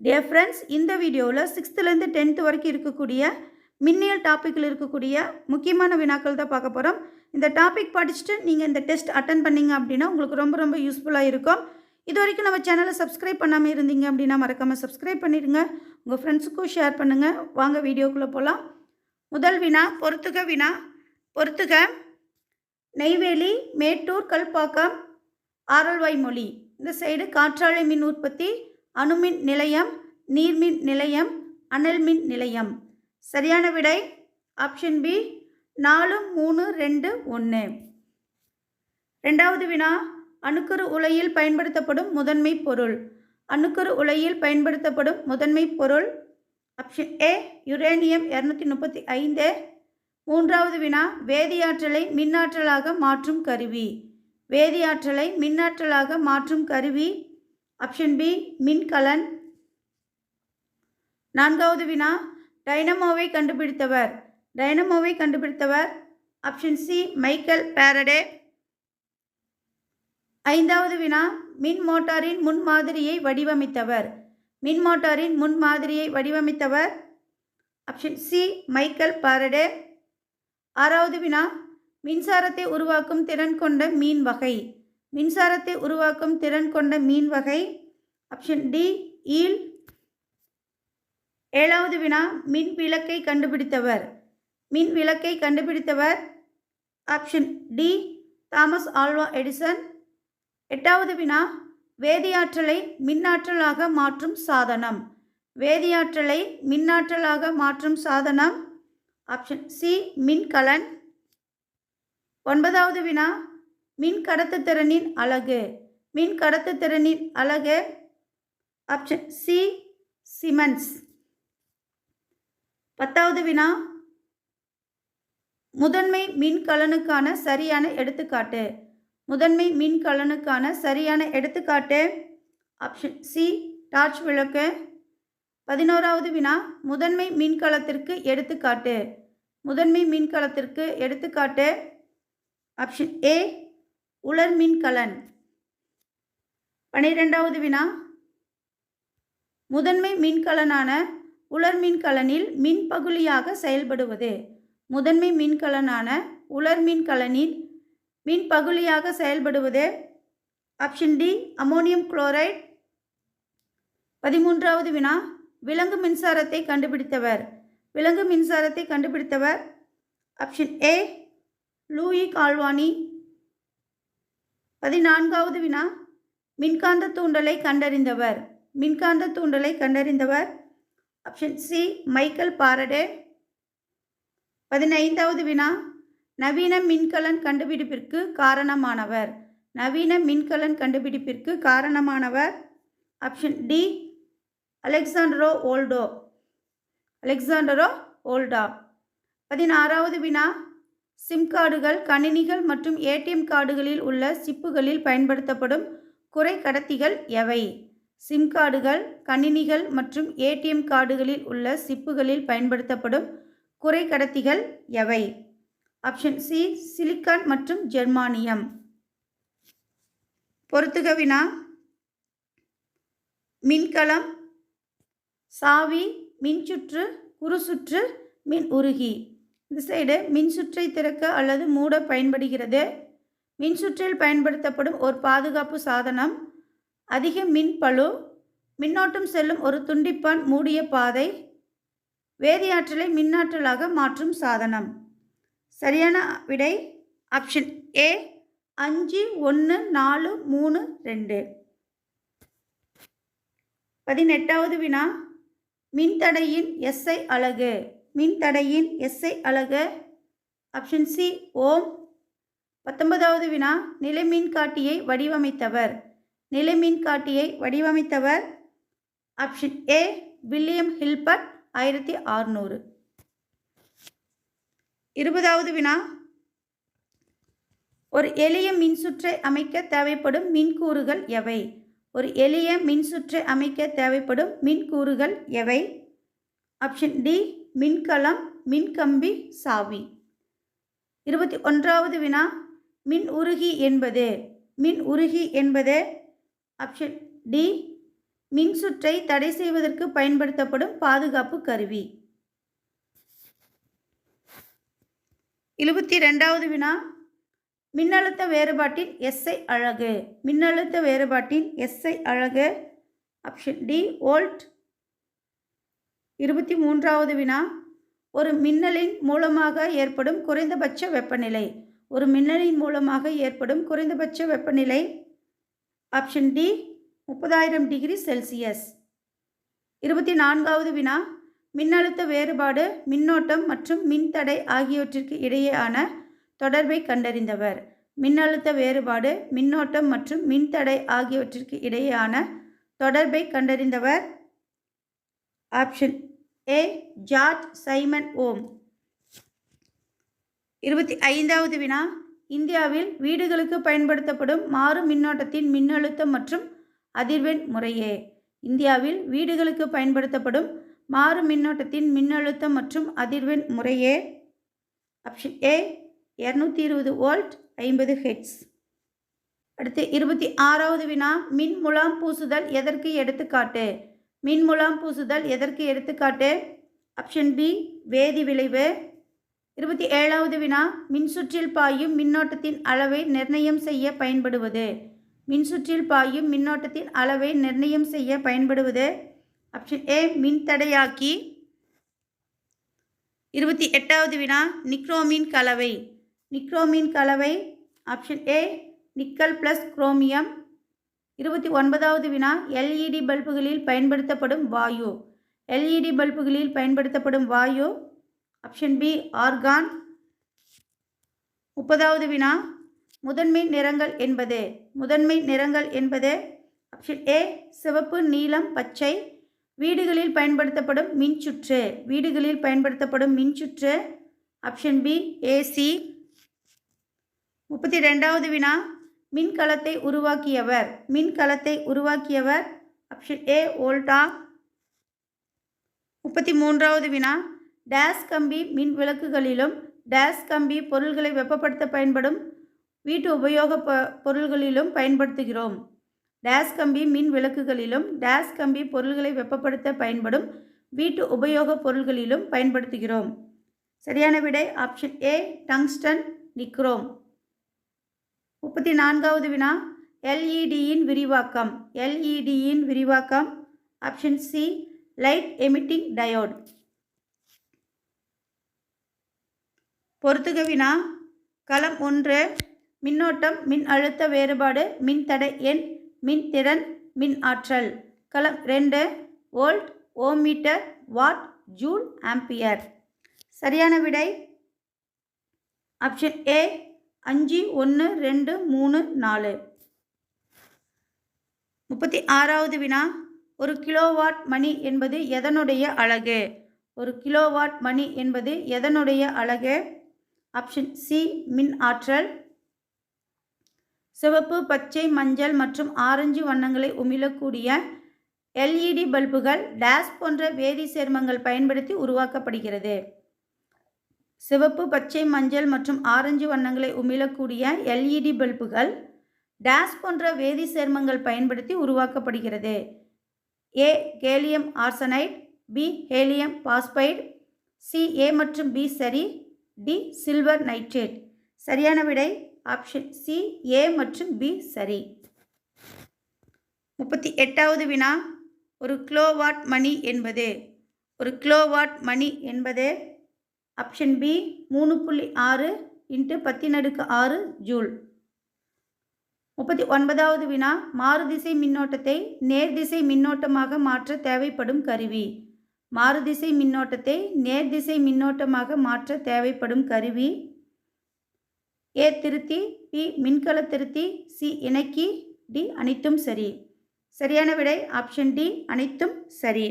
Dear friends இந்த வீடியோவில் சிக்ஸ்த்துலேருந்து டென்த்து வரைக்கும் இருக்கக்கூடிய மின்னியல் டாப்பிக்கில் இருக்கக்கூடிய முக்கியமான வினாக்கள் தான் பார்க்க போகிறோம் இந்த டாபிக் படிச்சுட்டு நீங்கள் இந்த டெஸ்ட் அட்டன் பண்ணிங்க அப்படின்னா உங்களுக்கு ரொம்ப ரொம்ப யூஸ்ஃபுல்லாக இருக்கும். இது வரைக்கும் நம்ம சேனலை சப்ஸ்கிரைப் பண்ணாமல் இருந்தீங்க அப்படின்னா மறக்காமல் சப்ஸ்கிரைப் பண்ணிடுங்க. உங்கள் ஃப்ரெண்ட்ஸுக்கும் ஷேர் பண்ணுங்கள் வாங்க வீடியோக்குள்ளே போகலாம் முதல் வினா பொறுத்துக வினா. பொறுத்துக. நெய்வேலி மேட்டூர் கல்பாக்கம் ஆரல்வாய் மொழி இந்த சைடு காற்றாழை மின் உற்பத்தி அணுமின் நிலையம் நீர்மின் நிலையம் அனல் மின் நிலையம். சரியான விடை? ஆப்ஷன் பி நாலு மூணு ரெண்டு ஒன்று ரெண்டாவது வினா அணுக்கரு உலையில் பயன்படுத்தப்படும் முதன்மை பொருள். அணுக்கரு உலையில் பயன்படுத்தப்படும் முதன்மை பொருள். ஆப்ஷன் ஏ யுரேனியம் இரநூத்தி முப்பத்தி ஐந்து. மூன்றாவது வினா வேதியாற்றலை மின்னாற்றலாக மாற்றும் கருவி. வேதியாற்றலை மின்னாற்றலாக மாற்றும் கருவி. ஆப்ஷன் பி மின்கலன் நான்காவது வினா டைனமோவை கண்டுபிடித்தவர். டைனமோவை கண்டுபிடித்தவர். ஆப்ஷன் சி மைக்கேல் பேரடே ஐந்தாவது வினா மின் மோட்டாரின் முன்மாதிரியை வடிவமைத்தவர். மின் மோட்டாரின் முன்மாதிரியை வடிவமைத்தவர். ஆப்ஷன் சி மைக்கேல் பாரடே ஆறாவது வினா மின்சாரத்தை உருவாக்கும் திறன் கொண்ட மீன் வகை. மின்சாரத்தை உருவாக்கும் திறன் கொண்ட மீன் வகை. ஆப்ஷன் டி ஈல் ஏழாவது வினா மின் விளக்கை கண்டுபிடித்தவர். மின் விளக்கை கண்டுபிடித்தவர். Option D Thomas Alva Edison. எட்டாவது வினா வேதியாற்றலை மின்னாற்றலாக மாற்றும் சாதனம். வேதியாற்றலை மின்னாற்றலாக மாற்றும் சாதனம். ஆப்ஷன் சி மின்கலன். ஒன்பதாவது வினா மின் கடத்துத்திறனின் அலகு. மின் கடத்துத்திறனின் அலகு. ஆப்ஷன் சி சிமன்ஸ் பத்தாவது வினா. முதன்மை மின்கலனுக்கான சரியான எடுத்துக்காட்டு. முதன்மை மின்கலனுக்கான சரியான எடுத்துக்காட்டு. ஆப்ஷன் சி டார்ச் விளக்கு. பதினோராவது வினா. முதன்மை மின்கலத்திற்கு எடுத்துக்காட்டு. முதன்மை மின்கலத்திற்கு எடுத்துக்காட்டு. ஆப்ஷன் ஏ உலர் மின்கலன் பனிரெண்டாவது வினா. முதன்மை மின்கலனான உலர் மின்கலனில் மின்பகுலியாக செயல்படுவது. முதன்மை மின்கலனான உலர் மின்கலனில் மின்பகுலியாக செயல்படுவது. Option D ammonium chloride. பதிமூன்றாவது வினா. விலங்கு மின்சாரத்தை கண்டுபிடித்தவர். விலங்கு மின்சாரத்தை கண்டுபிடித்தவர். Option A Louis Galvani. பதினான்காவது வினா. மின்காந்த தூண்டலை கண்டறிந்தவர். மின்காந்த தூண்டலை கண்டறிந்தவர். ஆப்ஷன் சி மைக்கேல் பாரடே பதினைந்தாவது வினா. நவீன மின்கலன் கண்டுபிடிப்பிற்கு காரணமானவர். நவீன மின்கலன் கண்டுபிடிப்பிற்கு காரணமானவர். ஆப்ஷன் டி அலெக்சாண்டரோ ஓல்டோ அலெக்சாண்டரோ ஓல்டா பதினாறாவது வினா. சிம் கார்டுகள் கணினிகள் மற்றும் ஏடிஎம் கார்டுகளில் உள்ள சிப்புகளில் பயன்படுத்தப்படும் குறை கடத்திகள் எவை? சிம் கார்டுகள் கணினிகள் மற்றும் ஏடிஎம் கார்டுகளில் உள்ள சிப்புகளில் பயன்படுத்தப்படும் குறை கடத்திகள் எவை? ஆப்ஷன் சி சிலிக்கான் மற்றும் ஜெர்மானியம். பொறுத்துக வினா மின்கலம் சாவி மின்சுற்று குறுசுற்று மின் உருகி. இந்த சைடு மின்சுற்றை திறக்க அல்லது மூட பயன்படுகிறது. மின்சுற்றில் பயன்படுத்தப்படும் ஒரு பாதுகாப்பு சாதனம். அதிக மின் பளு. மின்னோட்டம் செல்லும் ஒரு துண்டிப்பான் மூடிய பாதை. வேதியாற்றலை மின்னாற்றலாக மாற்றும் சாதனம். சரியான விடை ஆப்ஷன் ஏ அஞ்சு ஒன்று நாலு மூணு ரெண்டு. பதினெட்டாவது வினா. மின்தடையின் எஸ்ஐ அலகு. மின்தடையின் எஸ்ஐ அலகு ஆப்ஷன் சி ஓம். பத்தொன்பதாவது வினா நிலைமின் காட்டியை வடிவமைத்தவர். நிலைமின் காட்டியை வடிவமைத்தவர் ஆப்ஷன் ஏ வில்லியம் ஹில்பர்ட் ஆயிரத்தி அறுநூறு. இருபதாவது வினா ஒரு எளிய மின்சுற்றை அமைக்க தேவைப்படும் மின்கூறுகள் எவை? ஒரு எளிய மின்சுற்றை அமைக்க தேவைப்படும் மின்கூறுகள் எவை? ஆப்ஷன் டி மின்கலம் மின்கம்பி சாவி. இருபத்தி ஒன்றாவது வினா மின் உருகி என்பது. மின் உருகி என்பது ஆப்ஷன் டி மின்சுற்றை தடை செய்வதற்கு பயன்படுத்தப்படும் பாதுகாப்பு கருவி. இருபத்தி ரெண்டாவது வினா மின்னழுத்த வேறுபாட்டின் எஸ்ஐ அழகு. மின்னழுத்த வேறுபாட்டின் எஸ்ஐ அழகு. ஆப்ஷன் டி ஓல்ட் இருபத்தி மூன்றாவது வினா. ஒரு மின்னலின் மூலமாக ஏற்படும் குறைந்தபட்ச வெப்பநிலை. ஒரு மின்னலின் மூலமாக ஏற்படும் குறைந்தபட்ச வெப்பநிலை. ஆப்ஷன் டி முப்பதாயிரம் டிகிரி செல்சியஸ். இருபத்தி நான்காவது வினா. மின்னழுத்த வேறுபாடு மின்னோட்டம் மற்றும் மின்தடை ஆகியவற்றிற்கு இடையேயான தொடர்பை கண்டறிந்தவர். மின்னழுத்த வேறுபாடு மின்னோட்டம் மற்றும் மின்தடை ஆகியவற்றிற்கு இடையேயான தொடர்பை கண்டறிந்தவர். Option A George Simon Ohm. இருபத்தி ஐந்தாவது வினா. இந்தியாவில் வீடுகளுக்கு பயன்படுத்தப்படும் மாறு மின்னோட்டத்தின் மின்னழுத்தம் மற்றும் அதிர்வெண் முறையே. இந்தியாவில் வீடுகளுக்கு பயன்படுத்தப்படும் மாறு மின்னோட்டத்தின் மின்னழுத்தம் மற்றும் அதிர்வெண் முறையே. ஆப்ஷன் ஏ இரநூத்தி இருபது வோல்ட் ஐம்பது ஹெட்ஸ் அடுத்து இருபத்தி ஆறாவது வினா. மின் முலாம் பூசுதல் எதற்கு எடுத்துக்காட்டு? மின் முலாம் பூசுதல் எதற்கு எடுத்துக்காட்டு? ஆப்ஷன் பி வேதி விளைவு. இருபத்தி ஏழாவது வினா மின்சுற்றில் பாயும் மின்னோட்டத்தின் அளவை நிர்ணயம் செய்ய பயன்படுவது. மின்சுற்றில் பாயும் மின்னோட்டத்தின் அளவை நிர்ணயம் செய்ய பயன்படுவது. ஆப்ஷன் ஏ மின்தடையாக்கி இருபத்தி எட்டாவது வினா நிக்ரோமின் கலவை. நிக்ரோமின் கலவை option A nickel plus chromium இருபத்தி ஒன்பதாவது வினா எல்இடி பல்புகளில் பயன்படுத்தப்படும் வாயு. எல்இடி பல்புகளில் பயன்படுத்தப்படும் வாயு ஆப்ஷன் பி ஆர்கான் முப்பதாவது வினா முதன்மை நிறங்கள் என்பது. முதன்மை நிறங்கள் என்பது ஆப்ஷன் ஏ சிவப்பு நீலம் பச்சை. வீடுகளில் பயன்படுத்தப்படும் மின்சுற்று. வீடுகளில் பயன்படுத்தப்படும் மின்சுற்று ஆப்ஷன் பி ஏசி முப்பத்தி ரெண்டாவது வினா மின்கலத்தை உருவாக்கியவர். மின்கலத்தை உருவாக்கியவர் ஆப்ஷன் ஏ ஓல்டா முப்பத்தி மூன்றாவது வினா. டேஸ் கம்பி மின் விளக்குகளிலும் டேஸ் கம்பி பொருள்களை வெப்பப்படுத்த பயன்படும் வீட்டு உபயோக ப பொருள்களிலும் பயன்படுத்துகிறோம். டேஸ் கம்பி மின் விளக்குகளிலும் டேஸ் கம்பி பொருள்களை வெப்பப்படுத்த பயன்படும் வீட்டு உபயோக பொருள்களிலும் பயன்படுத்துகிறோம். சரியான விடை ஆப்ஷன் ஏ டங்ஸ்டன் நிக்ரோம் முப்பத்தி நான்காவது வினா எல்இடியின் விரிவாக்கம். எல்இடியின் விரிவாக்கம். Option C light emitting diode பொறுத்துக வினா களம் ஒன்று மின்னோட்டம் மின் அழுத்த வேறுபாடு மின்தடை எண் மின்திறன் மின் ஆற்றல் களம் ரெண்டு volt ohmmeter watt joule ampere. சரியான விடை ஆப்ஷன் ஏ அஞ்சு ஒன்று ரெண்டு மூணு நாலு. முப்பத்தி ஆறாவது வினா. ஒரு கிலோவாட் மணி என்பது எதனுடைய அழகு? ஒரு கிலோவாட் மணி என்பது எதனுடைய அழகு? ஆப்ஷன் சி மின் ஆற்றல். சிவப்பு பச்சை மஞ்சள் மற்றும் ஆரஞ்சு வண்ணங்களை உமிழக்கூடிய எல்இடி பல்புகள் டேஸ் போன்ற வேதி சேர்மங்கள் பயன்படுத்தி உருவாக்கப்படுகிறது. சிவப்பு பச்சை மஞ்சள் மற்றும் ஆரஞ்சு வண்ணங்களை உமிழக்கூடிய எல்இடி பல்புகள் டேஸ் போன்ற வேதி சேர்மங்கள் பயன்படுத்தி உருவாக்கப்படுகிறது. A gallium arsenide B helium phosphide C A மற்றும் பி சரி டி சில்வர் நைட்ரேட். சரியான விடை ஆப்ஷன் சி ஏ மற்றும் பி சரி. முப்பத்தி எட்டாவது வினா. ஒரு கிலோவாட் மணி என்பது. ஒரு கிலோவாட் மணி என்பது ஆப்ஷன் பி மூணு புள்ளி ஆறு இன்ட்டு பத்தினடுக்கு ஆறு ஜூல். முப்பத்தி ஒன்பதாவது வினா மாறுதிசை மின்னோட்டத்தை நேர்திசை மின்னோட்டமாக மாற்ற தேவைப்படும் கருவி. மாறுதிசை மின்னோட்டத்தை நேர்திசை மின்னோட்டமாக மாற்ற தேவைப்படும் கருவி. ஏ திருத்தி பி மின்கல திருத்தி சி இணக்கி டி அனைத்தும் சரி. சரியான விடை ஆப்ஷன் டி அனைத்தும் சரி.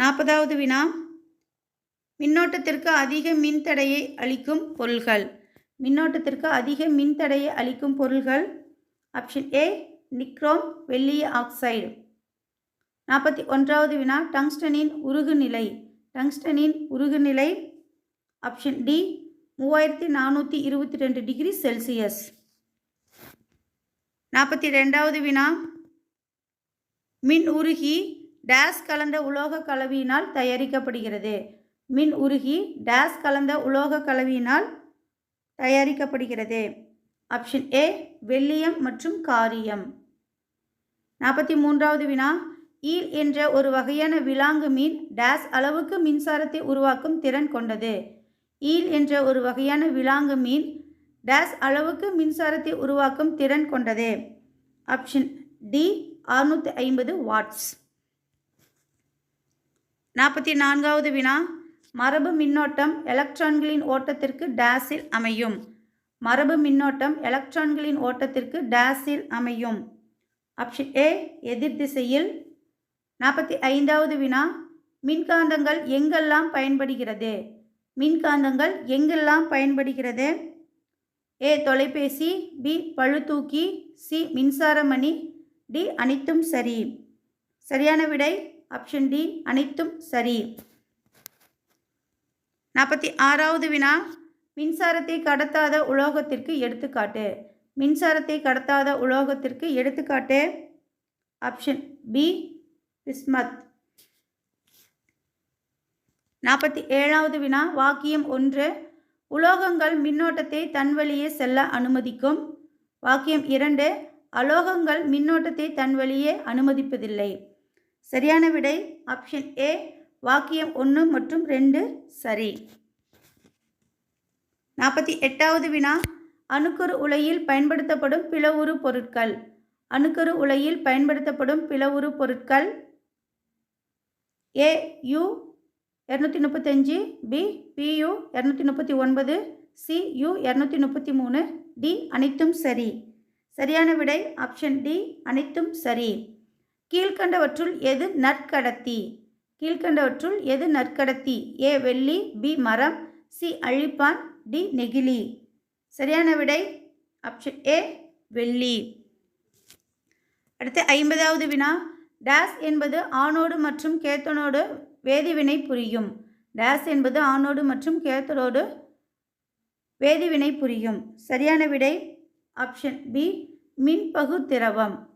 நாற்பதாவது வினா. மின்னோட்டத்திற்கு அதிக மின்தடையை அளிக்கும் பொருள்கள். மின்னோட்டத்திற்கு அதிக மின்தடையை அளிக்கும் பொருள்கள். ஆப்ஷன் ஏ நிக்ரோம் வெள்ளிய ஆக்சைடு. நாற்பத்தி ஒன்றாவது வினா டங்ஸ்டனின் உருகுநிலை டங்ஸ்டனின் உருகுநிலை ஆப்ஷன் டி மூவாயிரத்தி நானூற்றி இருபத்தி ரெண்டு டிகிரி செல்சியஸ். நாற்பத்தி ரெண்டாவது வினா மின் உருகி டேஸ் கலந்த உலோக கலவியினால் தயாரிக்கப்படுகிறது. மின் உருகி டேஸ் கலந்த உலோக கலவியினால் தயாரிக்கப்படுகிறது. ஆப்ஷன் ஏ வெள்ளியம் மற்றும் காரியம். நாற்பத்தி மூன்றாவது வினா. ஈல் என்ற ஒரு வகையான விலாங்கு மீன் டேஸ் அளவுக்கு மின்சாரத்தை உருவாக்கும் திறன் கொண்டது. ஈல் என்ற ஒரு வகையான விலாங்கு மீன் டேஸ் அளவுக்கு மின்சாரத்தை உருவாக்கும் திறன் கொண்டது. ஆப்ஷன் டி அறுநூற்றி ஐம்பது வாட்ஸ். நாற்பத்தி நான்காவது வினா. மரபு மின்னோட்டம் எலக்ட்ரான்களின் ஓட்டத்திற்கு டேஸில் அமையும். மரபு மின்னோட்டம் எலக்ட்ரான்களின் ஓட்டத்திற்கு டேஸில் அமையும். ஆப்ஷன் ஏ எதிர் திசையில். நாற்பத்தி ஐந்தாவது வினா. மின்காந்தங்கள் எங்கெல்லாம் பயன்படுகிறது? மின்காந்தங்கள் எங்கெல்லாம் பயன்படுகிறது? ஏ தொலைபேசி. பி பழுதூக்கி. சி மின்சாரமணி. டி அனைத்தும் சரி. சரியான விடை ஆப்ஷன் டி அனைத்தும் சரி. நாற்பத்தி ஆறாவது வினா. மின்சாரத்தை கடத்தாத உலோகத்திற்கு எடுத்துக்காட்டு. மின்சாரத்தை கடத்தாத உலோகத்திற்கு எடுத்துக்காட்டு. ஆப்ஷன் பி பிஸ்மத் நாற்பத்தி ஏழாவது வினா வாக்கியம் ஒன்று. உலோகங்கள் மின்னோட்டத்தை தன் வழியே செல்ல அனுமதிக்கும். வாக்கியம் இரண்டு. அலோகங்கள் மின்னோட்டத்தை தன் வழியே அனுமதிப்பதில்லை. சரியான விடை ஆப்ஷன் ஏ வாக்கியம் ஒன்று மற்றும் ரெண்டு சரி. நாற்பத்தி எட்டாவது வினா அணுக்கரு உலையில் பயன்படுத்தப்படும் பிளவுறு பொருட்கள். அணுக்கரு உலையில் பயன்படுத்தப்படும் பிளவுறு பொருட்கள் ஏ யு இரநூத்தி முப்பத்தஞ்சு பி பியு இரநூத்தி முப்பத்தி ஒன்பது சி யு இரநூத்தி முப்பத்தி மூணு டி அனைத்தும் சரி. சரியான விடை ஆப்ஷன் டி அனைத்தும் சரி. கீழ்கண்டவற்றுள் எது நற்கடத்தி? கீழ்கண்டவற்றுள் எது நற்கடத்தி? ஏ வெள்ளி பி மரம் சி அழிப்பான் டி நெகிழி. சரியான விடை ஆப்ஷன் ஏ வெள்ளி. அடுத்து ஐம்பதாவது வினா. டேஸ் என்பது ஆணோடு மற்றும் கேத்தனோடு வேதிவினை புரியும். டேஸ் என்பது ஆணோடு மற்றும் கேத்தனோடு வேதிவினை புரியும். சரியான விடை ஆப்ஷன் பி மின்பகு திரவம்